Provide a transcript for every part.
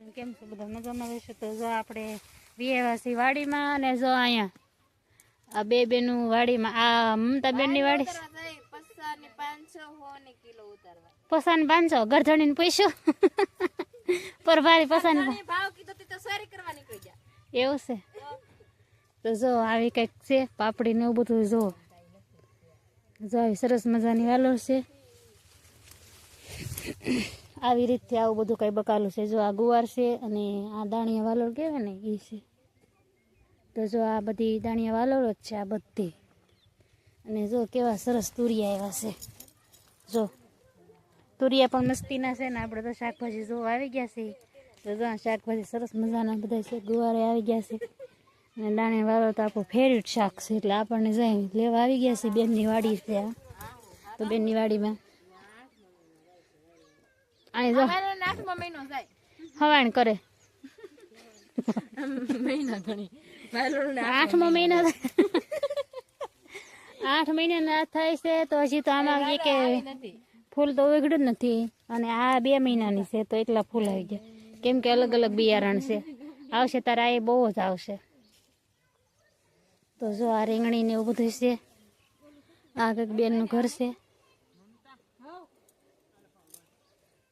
કેમ છો? બધા મજામાં રહેશે? તો જો આપણે વિયેવાસી વાડીમાં અને જો અહીંયા આ બે બેનું વાડીમાં આ મમતા બેનની વાડી પસાન પાંચસો ગરધણી પૈસો પર ભારી પસાન એવું છે? તો જો આવી કંઈક છે પાપડી ને એવું બધું જો. જો આવી સરસ મજાની વાલો છે. આવી રીતથી આવું બધું કંઈ બકાલું છે? જો આ ગુવાર છે અને આ દાણિયા વાલોળ કહેવાય ને એ છે. તો જો આ બધી દાણિયા વાલોળ જ છે આ બધી. અને જો કેવા સરસ તુરિયા એવા છે. જો, તુરિયા પણ મસ્તીના છે ને, આપણે તો શાકભાજી જો આવી ગયા છે. તો જો શાકભાજી સરસ મજાના બધા છે, ગુવારે આવી ગયા છે. અને દાણે વાળો તો આપણું ફેરિટ શાક છે, એટલે આપણને જાય લેવા આવી ગયા છે, બેનની વાડી છે આ. તો બેનની વાડીમાં અહીં જો. હવાણ કરે. મહિના ઘણી આઠમો મહિનો આઠ મહિના થાય છે તો હજી તો આમાં કે ફૂલ તો ઉગડ્યું જ નથી. અને આ બે મહિનાની છે તો એટલા ફૂલ આવી ગયા. કેમ કે અલગ અલગ બિયારણ છે. આવશે તારે આ એ બહુ જ આવશે. તો જો આ રીંગણી ને એવું બધું છે. આ કંઈક બેનનું ઘર છે.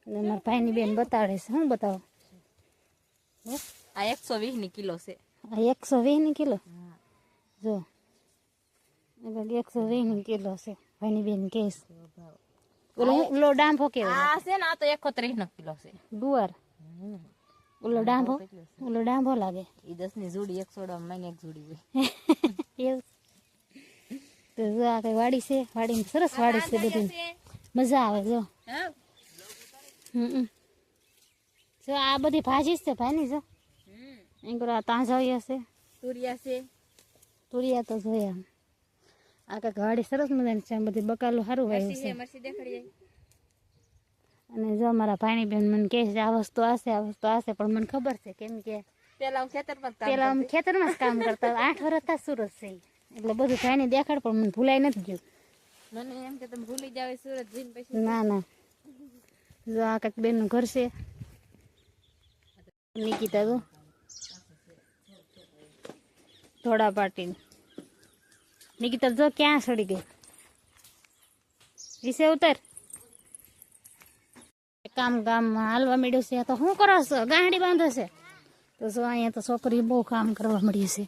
અને મારા ભાઈની બેન બતાડે છે હું બતાવો. આ એકસો વીસની કિલો છે. આ એકસો વીસની કિલો? જો. એકસો વીસની કિલો છે ભાઈની બેન કે ઓલો ડાંભો કેવો આ છે ને આ તો એકસો ત્રીસ નો કિલો છે. ગુવાર ઓલો ડાંભો ઓલો ડાંભો લાગે? એ દસની જોડી એકસો મહિને એક જોડી હોય. એવું. તો આ કઈ વાડી છે વાડી સરસ વાડી છે બધી. મજા આવે જો. હમ જો આ બધી ભાજી છે ભાઈની જો. આ તાંજા હશે તુરિયા છે. તુરિયા તો જોયા આ કંઈક વાડી સરસ મજાની છે બધી બકાલું સારું વાવ્યું છે. અને જો મારા ભાઈની બેન મને કહે છે આ વસ્તુ આશે આ વસ્તુ આશે પણ મને ખબર છે કેમ કે પેલા હું ખેતર પર પેલા હું ખેતરમાં જ કામ કરતા આઠ વર્ષ થા સુરત છે. એટલે બધું ભાઈને દેખાડ પણ મને ભૂલાય નથી ગયું. મને એમ કે તમે ભૂલી જાવ સુરત જઈને પછી ના ના. જો આ કંઈક બેનનું ઘર છે. નિકિતા તો થોડા પાટી નિકિતા જો ક્યાં સડી ગઈ? વિશે ઉતર. કામ કામ હાલવા મળ્યું છે. તો શું કરો છો? ગાંડી બાંધે છે. તો જો અહીંયા તો છોકરી બહુ કામ કરવા મળી છે.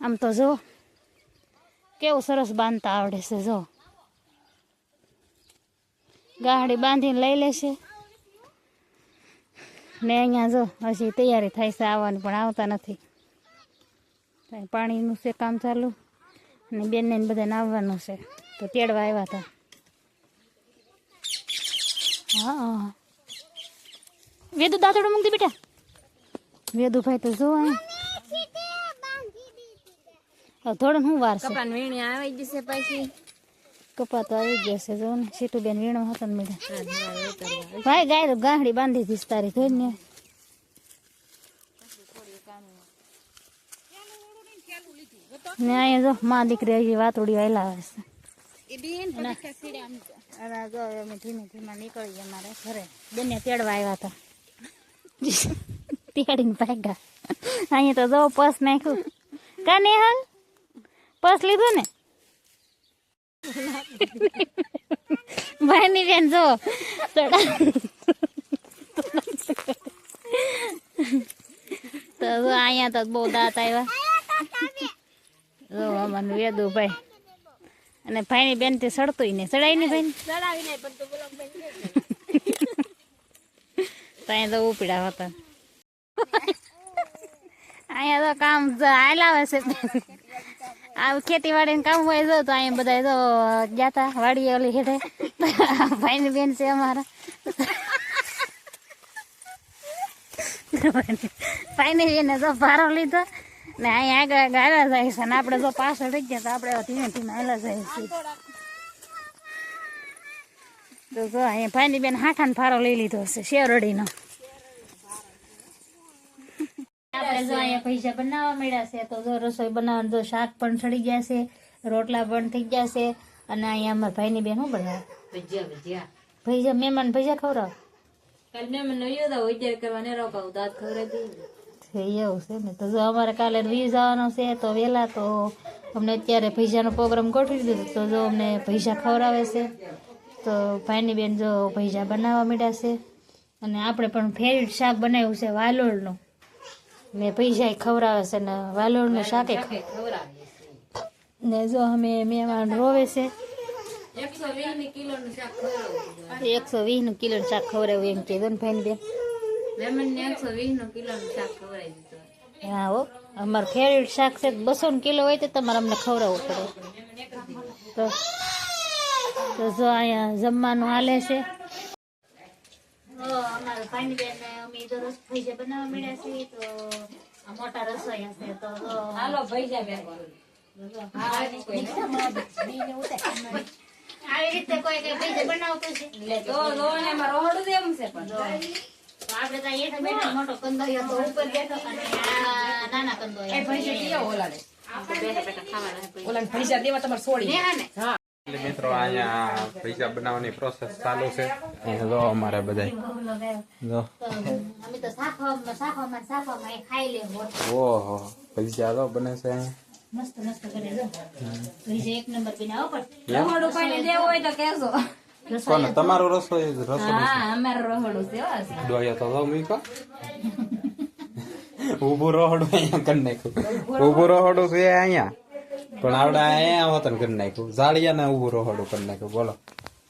આમ તો જો, કેવું સરસ બાંધતા આવડે છે, જો. ગાંડી બાંધીને લઈ લેશે. ને અહીંયા જો હજી તૈયારી થાય છે આવવાની પણ આવતા નથી. પાણીનું છે કામ ચાલુ અને બેનને ને બધાને આવવાનું છે. તો તેડવા આવ્યા હતા. હા વેદુ દાંતડું મૂકી બેટા. વેદુભાઈ તો જો થોડું શું વાર છે? કપાન વીણી આવી જશે પછી. કપા તો આવી ગયા છે જો ને. સીટુ બેન વીણો હતો ને મેડમ ભાઈ ગાય તો ગાંઠડી બાંધી દીધી તારી ધોઈ ને. ને અહીંયા જો માં દીકરી હજી વાતોડી આવેલા આવે છે. જો. અમે ધીમે ધીમે નીકળીએ અમારે ઘરે. બંને તેડવા આવ્યા હતા. તેડીને ભાગ્યા. અહીંયા તો જો પસ નાખ્યું. કા હાલ પસ લીધું ને? ભાઈની બેન જો તો અહીંયા તો બહુ દાંત આવ્યા જો અમારું વેદુ ભાઈ અને ભાઈની બેનથી સડતું નહીં સડાય ને ભાઈ નહીં તો ઉપડ્યા હતા અહીંયા તો કામ હાલાવે છે આ ખેતીવાડી કામ હોય જો તો અહીંયા બધા જો જાતા વાડી ઓલી હેઠે. ભાઈની બેન છે અમારા. ભાઈની બેને જો ભારો લીધો. ને અહીંયા આગળ ગાળા જાય છે. ને આપણે જો પાછળ રહી ગયા તો આપણે ધીમે ધીમે આવેલા જાય છે. તો જો અહીંયા ભાઈની બેન હાઠાને ફારો લઈ લીધો હશે શેરડીનો. આપણે જો અહીંયા પૈસા બનાવવા મળ્યા છે તો જો રસોઈ બનાવવાનું તો શાક પણ સડી ગયા છે રોટલા પણ થઈ ગયા છે અને અહીંયા અમારા ભાઈની બેન શું બનાવે? ભજીયા ભજીયા. ભૈજા મહેમાન ભૈજા ખવડાવ? કાલ મહેમાન મને નવ્યો હતા વિચાર કરવા ને રોકાવું દાંત ખવડાવી દઈએ. એવું છે ને. તો જો અમારે કાલે વી જવાનો છે તો વહેલા તો અમને અત્યારે પૈસાનો પ્રોગ્રામ ગોઠવી દીધો તો જો અમને પૈસા ખવડાવે છે. તો ભાઈની બેન જો પૈસા બનાવવા માંડ્યા છે અને આપણે પણ ફેરિટ શાક બનાવ્યું છે વાલોળનું. ને પૈસા ખવડાવે છે ને વાલોળનું શાકે ને જો અમે મહેમાન રોવે છે. એકસો વીસનું કિલો નું શાક ખવડાવ્યું એમ કીધું ને ફેન બેન ને નું નું હા હો અમારું ફેવરેટ શાક છે બસો કિલો હોય તો તમારે અમને ખવડાવવું પડે. તો તો જો અહીંયા જમવાનું હાલે છે. અમારા બેન અમે રસ પૈસા બનાવવા મળ્યા છીએ તો આ મોટા રસોઈયા છે તો હાલો પૈસા બેન આવી રીતે કોઈ કઈ પૈસા બનાવતું છે? તો જો એમાં રોહડું જ છે પણ. તો આપણે તો અહીંયા બેઠા મોટો કંદોયો તો ઉપર બેઠો અને નાના કંદોયા. ઓલા પૈસા દેવા તમારે છોડી મિત્રો અહીંયા પૈસા બનાવવાની પ્રોસેસ ચાલુ છે. અમારે બધા તો અમે તો ખાઈ ઓહો તો બને છે અહીંયા મસ્ત મસ્ત કરે જો પૈસા એક નંબર બનાવો પણ. એમ? કોઈને દેવું હોય તો કહેજો. કોને? તમારું રસોઈ રસોઈ હા અમારે રોહડું છે હો. ડોયો તો જાઉં મીકો. ઊભું રોહડું અહીંયા કરી નાખ્યું. ઊભું રોહડું છે અહીંયા. પણ આવડે અહીંયા હોતન કરી નાખ્યું. ઝાડિયા ને ઊભું રહોડું કરી નાખ્યું. બોલો.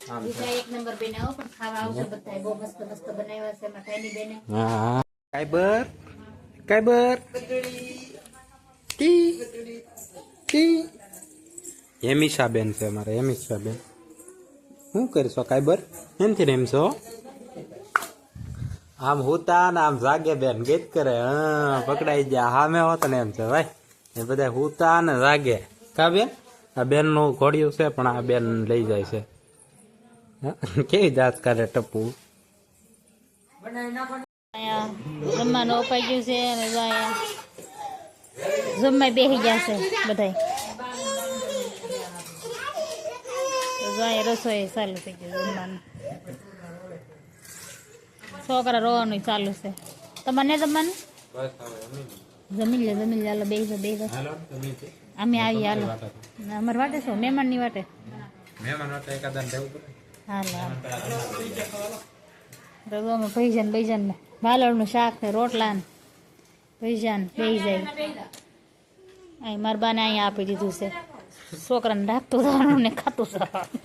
એક નંબર બનાવો પણ ખાવા આવશે બધા બહુ મસ્ત મસ્ત બનાવ્યા છે મઠાઈની બેને. હા. કાયબર? કાયબર? ટી ટી હેમિશા બેન છે અમારે હેમિશા બેન શું કરશો કાયબર? એમથી એમ છો? આમ હુતા ને આમ જાગે બેન ગીત કરે. હા પકડાઈ ગયા. હામે હોત ને એમ છે ભાઈ. એ બધા હુતા ને જાગે. કા બેન? આ બેનનું ઘોડિયું છે પણ આ બેન લઈ જાય છે. કેવી દાંત કાઢે ટપુ અહીંયા જમવાનું અપાઈ ગયું છે અને જો અહીંયા જમવા બેસી ગયા છે બધાય. તો જો અહીંયા રસોઈ ચાલુ થઈ ગયું જમવાનું. છોકરા રોવાનું ચાલુ છે. તમારે જમવાનું? જમી લે જમી લે હાલો બેસો બેસો અમે આવીએ હાલો. અમારે વાટે છો મહેમાનની વાટે? મહેમાન એટલે એકાદા રહેવું પડે. હાલો. ભૈજાન ભૈજાન વાલોળનું શાક ને રોટલા ને ભૈજાન બેસી જાય. અહીં મારા બાને અહીંયા આપી દીધું છે. છોકરાને રાખતું થવાનું ને ખાતું થવાનું